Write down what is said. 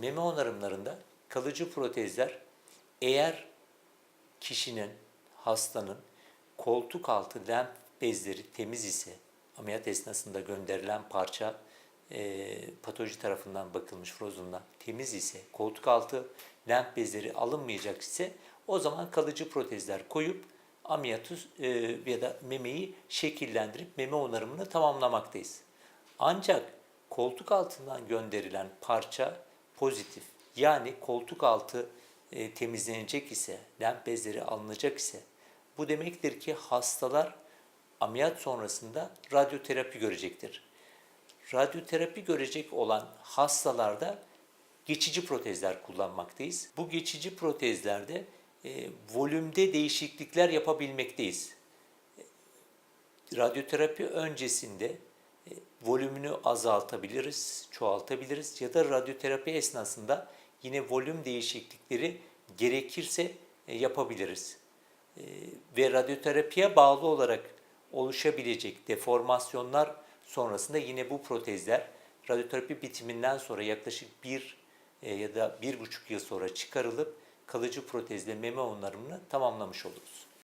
meme onarımlarında kalıcı protezler eğer kişinin, hastanın koltuk altı lenf bezleri temiz ise ameliyat esnasında gönderilen parça e, patoloji tarafından bakılmış frozundan temiz ise koltuk altı lenf bezleri alınmayacak ise o zaman kalıcı protezler koyup ameliyatı e, ya da memeyi şekillendirip meme onarımını tamamlamaktayız. Ancak koltuk altından gönderilen parça pozitif yani koltuk altı e, temizlenecek ise, lenf bezleri alınacak ise bu demektir ki hastalar ameliyat sonrasında radyoterapi görecektir. Radyoterapi görecek olan hastalarda geçici protezler kullanmaktayız. Bu geçici protezlerde e, volümde değişiklikler yapabilmekteyiz radyoterapi öncesinde volümünü azaltabiliriz, çoğaltabiliriz ya da radyoterapi esnasında yine volüm değişiklikleri gerekirse e, yapabiliriz. E, Ve radyoterapiye bağlı olarak oluşabilecek deformasyonlar sonrasında yine bu protezler radyoterapi bitiminden sonra yaklaşık bir e, ya da bir buçuk yıl sonra çıkarılıp kalıcı protezle meme onarımını tamamlamış oluruz.